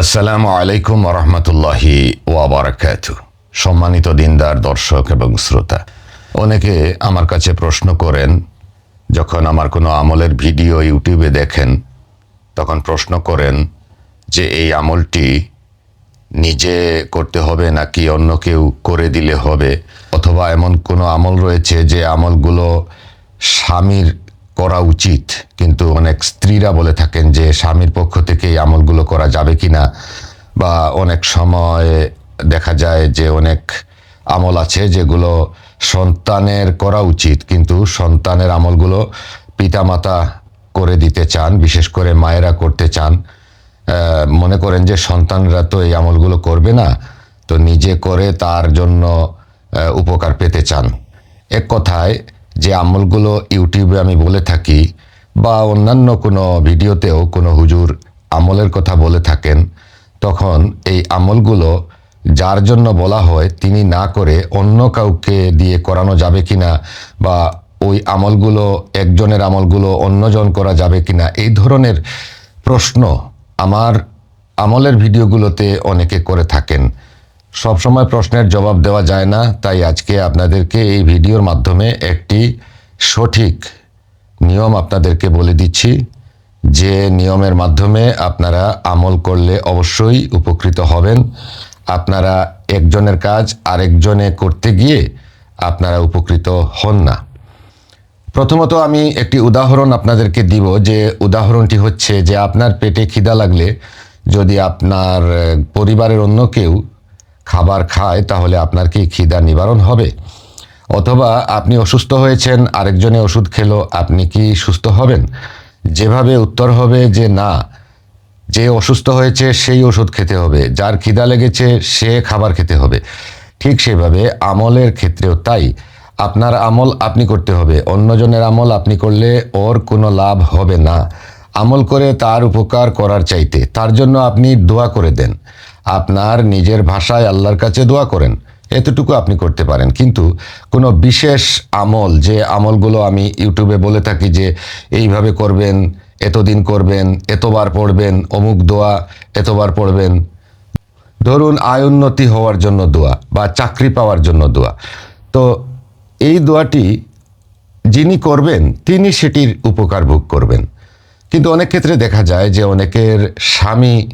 আসসালামু আলাইকুম রহমতুল্লাহি ওয়াবারাকাত। সম্মানিত দিনদার, দর্শক এবং শ্রোতা, অনেকে আমার কাছে প্রশ্ন করেন, যখন আমার কোনো আমলের ভিডিও ইউটিউবে দেখেন, তখন প্রশ্ন করেন যে এই আমলটি নিজে করতে হবে নাকি অন্য কেউ করে দিলে হবে? অথবা এমন কোনো আমল রয়েছে যে আমলগুলো স্বামীর করা উচিত। কিন্তু অনেক স্ত্রীরা বলে থাকেন যে স্বামীর পক্ষ থেকে এই আমলগুলো করা যাবে কি না বা অনেক সময় দেখা যায় যে অনেক আমল আছে যেগুলো সন্তানের করা উচিত। কিন্তু সন্তানের আমলগুলো পিতামাতা করে দিতে চান, বিশেষ করে মায়েরা করতে চান। মনে করেন যে সন্তানরা তো এই আমলগুলো করবে না, তো নিজে করে তার জন্য উপকার পেতে চান। এক কথায় যে আমলগুলো ইউটিউবে আমি বলে থাকি বা অন্যান্য কোনো ভিডিওতেও কোনো হুজুর আমলের কথা বলে থাকেন, তখন এই আমলগুলো যার জন্য বলা হয় তিনি না করে অন্য কাউকে দিয়ে করানো যাবে কি না বা ওই আমলগুলো একজনের আমলগুলো অন্যজন করা যাবে কি না এই ধরনের প্রশ্ন আমার আমলের ভিডিওগুলোতে অনেকে করে থাকেন। সবসময় প্রশ্নের জবাব দেওয়া যায় না, তাই আজকে আপনাদেরকে এই ভিডিওর মাধ্যমে একটি সঠিক নিয়ম আপনাদেরকে বলে দিচ্ছি। যে নিয়মের মাধ্যমে আপনারা আমল করলে অবশ্যই উপকৃত হবেন। আপনারা একজনের কাজ আরেকজনে করতে গিয়ে আপনারা উপকৃত হন না। প্রথমত আমি একটি উদাহরণ আপনাদেরকে দিব, যে উদাহরণটি হচ্ছে যে আপনার পেটে খিদা লাগলে যদি আপনার পরিবারের অন্য কেউ খাবার খায়, তাহলে আপনার কি খিদা নিবারণ হবে? অথবা আপনি অসুস্থ হয়েছেন, আরেকজনে ওষুধ খেলো, আপনি কি সুস্থ হবেন? যেভাবে উত্তর হবে যে না, যে অসুস্থ হয়েছে সেই ওষুধ খেতে হবে, যার খিদা লেগেছে সে খাবার খেতে হবে। ঠিক সেভাবে আমলের ক্ষেত্রেও তাই। আপনার আমল আপনি করতে হবে, অন্যজনের আমল আপনি করলে ওর কোনো লাভ হবে না। আমল করে তার উপকার করার চাইতে। তার জন্য আপনি দোয়া করে দেন। আপনার নিজের ভাষায় আল্লাহর কাছে দোয়া করেন। এতটুকু আপনি করতে পারেন। কিন্তু কোনো বিশেষ আমল, যে আমলগুলো আমি ইউটিউবে বলে থাকি যে এইভাবে করবেন, এতদিন করবেন, এতবার পড়বেন, অমুক দোয়া, এতবার পড়বেন, ধরুন আয় উন্নতি হওয়ার জন্য দোয়া বা চাকরি পাওয়ার জন্য দোয়া। তো এই দোয়াটি যিনি করবেন, তিনি সেটির উপকার ভোগ করবেন। কিন্তু অনেক ক্ষেত্রে দেখা যায় যে অনেকের স্বামী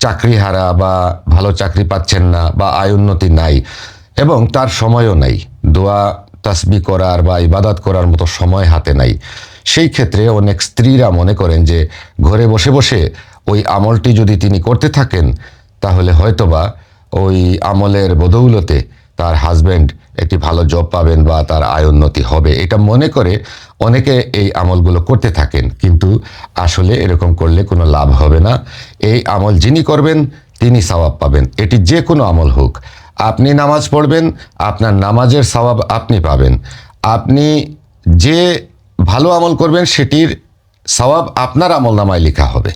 চাকরি হারা বা ভালো চাকরি পাচ্ছেন না বা আয় উন্নতি নাই এবং তার সময়ও নাই। দোয়া, তাসবি করার বা ইবাদত করার মতো সময় হাতে নাই। সেই ক্ষেত্রে অনেক স্ত্রীরা মনে করেন যে ঘরে বসে বসে ওই আমলটি যদি তিনি করতে থাকেন, তাহলে হয়তোবা ওই আমলের বদৌলতে তার হাজব্যান্ড একটি ভালো জব পাবেন বা তার আয় উন্নতি হবে। এটা মনে করে অনেকে এই আমলগুলো করতে থাকেন, কিন্তু আসলে এরকম করলে কোনো লাভ হবে না। এই আমল যিনি করবেন, তিনি সওয়াব পাবেন। এটি যে কোনো আমল হোক। আপনি নামাজ পড়বেন, আপনার নামাজের সওয়াব আপনি পাবেন। আপনি যে ভালো আমল করবেন, সেটির সওয়াব আপনার আমল নামায় লেখা হবে।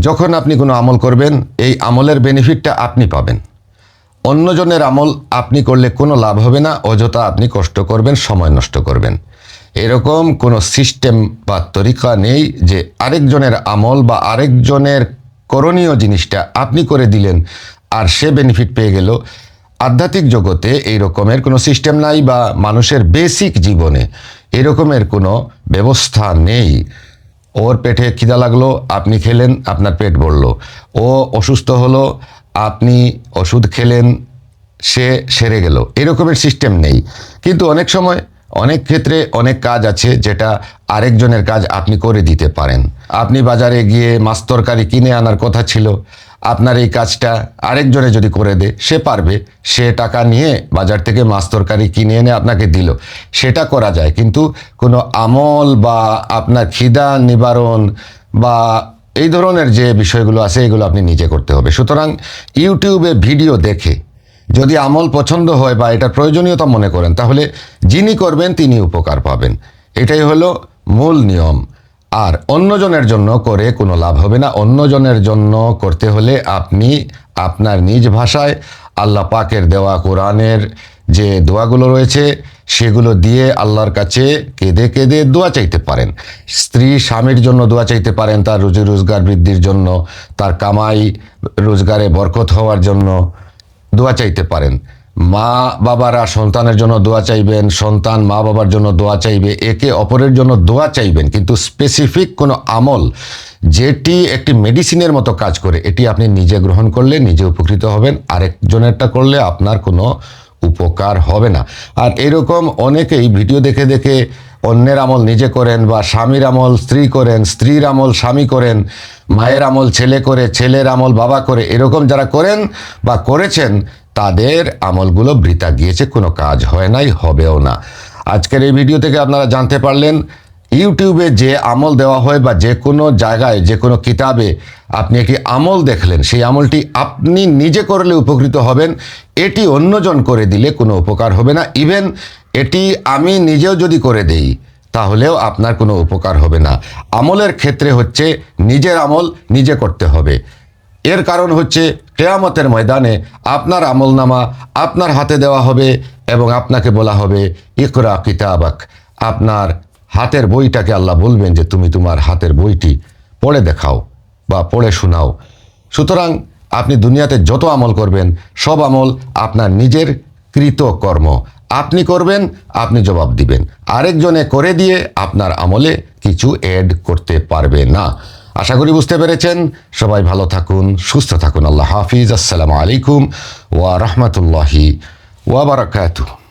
যখন আপনি কোনো আমল করবেন, এই আমলের বেনিফিটটা আপনি পাবেন। অন্যজনের আমল আপনি করলে কোনো লাভ হবে না, অযথা আপনি কষ্ট করবেন, সময় নষ্ট করবেন। এরকম কোনো সিস্টেম বা তরিকা নেই যে আরেকজনের আমল বা আরেকজনের করণীয় জিনিসটা আপনি করে দিলেন আর সে বেনিফিট পেয়ে গেল। আধ্যাত্মিক জগতে এই রকমের কোনো সিস্টেম নাই বা মানুষের বেসিক জীবনে এরকমের কোনো ব্যবস্থা নেই। ওর পেটে খিদা লাগল, আপনি খেলেন, আপনার পেট ভরলো। ও অসুস্থ হলো আপনি ওষুধ খেলেন, সে সেরে গেল। এরকমের সিস্টেম নেই। কিন্তু অনেক সময়, অনেক ক্ষেত্রে অনেক কাজ আছে যেটা আরেকজনের কাজ আপনি করে দিতে পারেন। আপনি বাজারে গিয়ে মাছ তরকারি কিনে আনার কথা ছিল। আপনার এই কাজটা আরেকজনে যদি করে দে সে পারবে। সে টাকা নিয়ে বাজার থেকে মাছ তরকারি কিনে এনে আপনাকে দিল। সেটা করা যায়। কিন্তু কোনো আমল বা আপনার খিদা নিবারণ বা এই ধরনের যে বিষয়গুলো আছে, এগুলো আপনি নিজে করতে হবে। সুতরাং ইউটিউবে ভিডিও দেখে যদি আমল পছন্দ হয় বা এটা প্রয়োজনীয়তা মনে করেন, তাহলে যিনি করবেন তিনি উপকার পাবেন। এটাই হলো মূল নিয়ম। আর অন্যজনের জন্য করে কোনো লাভ হবে না। অন্যজনের জন্য করতে হলে আপনি আপনার নিজ ভাষায় আল্লাহ পাকের দেওয়া কোরআনের যে দোয়াগুলো রয়েছে সেগুলো দিয়ে আল্লাহর কাছে কেঁদে কেঁদে দোয়া চাইতে পারেন। স্ত্রী স্বামীর জন্য দোয়া চাইতে পারেন তার রুজি রোজগার বৃদ্ধির জন্য, তার কামাই রোজগারে বরকত হওয়ার জন্য দোয়া চাইতে পারেন। মা বাবারা সন্তানের জন্য দোয়া চাইবেন, সন্তান মা বাবার জন্য দোয়া চাইবে, একে অপরের জন্য দোয়া চাইবেন, কিন্তু স্পেসিফিক কোনো আমল যেটি একটি মেডিসিনের মতো কাজ করে, এটি আপনি নিজে গ্রহণ করলে নিজে উপকৃত হবেন, আরেকজনেরটা করলে আপনার কোনো উপকার হবে না। আর এরকম অনেকেই ভিডিও দেখে দেখে অন্যের আমল নিজে করেন বা স্বামীর আমল স্ত্রী করেন, স্ত্রীর আমল স্বামী করেন, মায়ের আমল ছেলে করে, ছেলের আমল বাবা করে, এরকম যারা করেন বা করেছেন, তাদের আমলগুলো বৃতা গিয়েছে, কোনো কাজ হয় নাই, হবেও না। আজকের এই ভিডিও থেকে আপনারা জানতে পারলেন ইউটিউবে যে আমল দেওয়া হয় বা যে কোনো জায়গায়, যে কোনো কিতাবে আপনি একটি আমল দেখলেন, সেই আমলটি আপনি নিজে করলে উপকৃত হবেন, এটি অন্যজন করে দিলে কোনো উপকার হবে না। ইভেন এটি আমি নিজেও যদি করে দেই, তাহলেও আপনার কোনো উপকার হবে না। আমলের ক্ষেত্রে হচ্ছে নিজের আমল নিজে করতে হবে। এর কারণ হচ্ছে কেয়ামতের ময়দানে আপনার আমলনামা আপনার হাতে দেওয়া হবে এবং আপনাকে বলা হবে, ইকরা কিতাবাক। আপনার হাতের বইটাকে আল্লাহ বলবেন যে তুমি তোমার হাতের বইটি পড়ে দেখাও বা পড়ে শোনাও। সুতরাং আপনি দুনিয়াতে যত আমল করবেন, সব আমল আপনার নিজের কৃত কর্ম আপনি করবেন, আপনি জবাব দিবেন। আরেকজনে করে দিয়ে আপনার আমলে কিছু অ্যাড করতে পারবে না। আশা করি বুঝতে পেরেছেন। সবাই ভালো থাকুন, সুস্থ থাকুন। আল্লাহ হাফিজ। আসসালামু আলাইকুম ওয়া রহমতুল্লাহি ওয়া বারাকাতুহ।